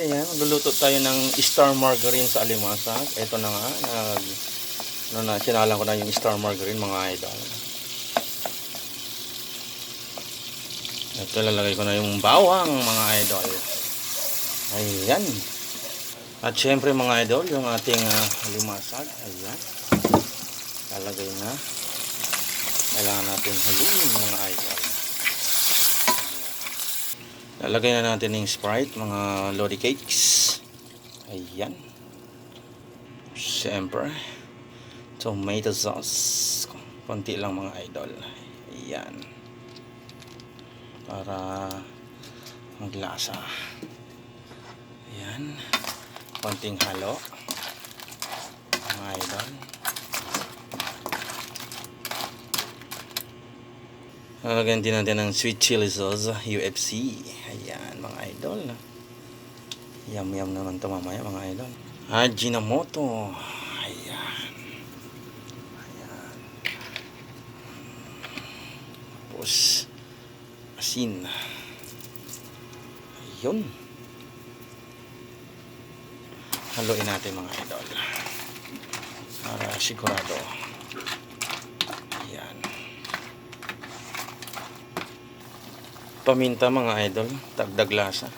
ayan, luluto tayo ng star margarine sa alimasag. Ito na nga, nag, ano na, sinalang ko na yung star margarine mga idol. Ito lalagay ko na yung bawang mga idol. Ayan. At syempre mga idol, yung ating uh, alimasag. Ayan. Lalagay na. Kailangan natin haluin mga idol. Lalagay na natin yung Sprite, mga Lodi Cakes. Ayan. Siyempre. Tomato sauce. Konti lang mga idol. Ayan. Para maglasa. Ayan. Konting halo. Mga idol. Lalagyan din natin ng sweet chili sauce, UFC. Ayan, mga idol. Yum yum naman to mamaya, mga idol. Ajinomoto. Ayan. Ayan. Tapos, asin. Ayun. Haluin natin mga idol. Para sigurado. Ayan. Paminta mga idol. Tagdag lasa.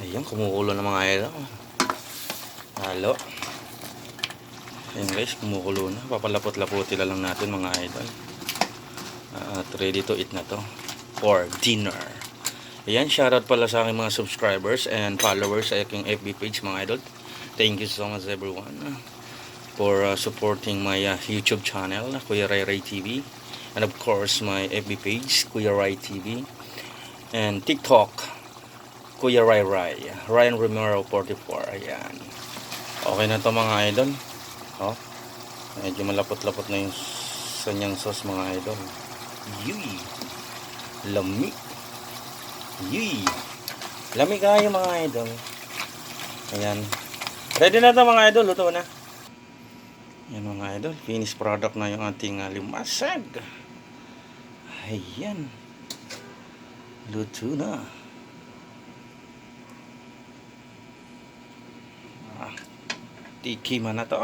Ayun kumukulo na mga idol. Halo. Ayun guys kumukulo na. Papalapot-laputi lang natin mga idol. At ready to eat na to for dinner. Ayan shoutout pala sa aking mga subscribers and followers sa aking FB page mga idol. Thank you so much everyone for uh, supporting my uh, YouTube channel Kuya Ray Ray TV and of course my FB page Kuya Rai TV and TikTok Kuya Rai Rai. Ryan Romero 44 ayan. Okay na to mga idol. Oh, medyo malapot-lapot na yung sanyang sauce mga idol. Yuy! Lami yuy! Lami kayo mga idol. Ayan. Ready na to mga idol. Luto na. Yan mga idol, finished product na yung ating uh, limasag. Ayan. Luto na. Ah, tikiman na to.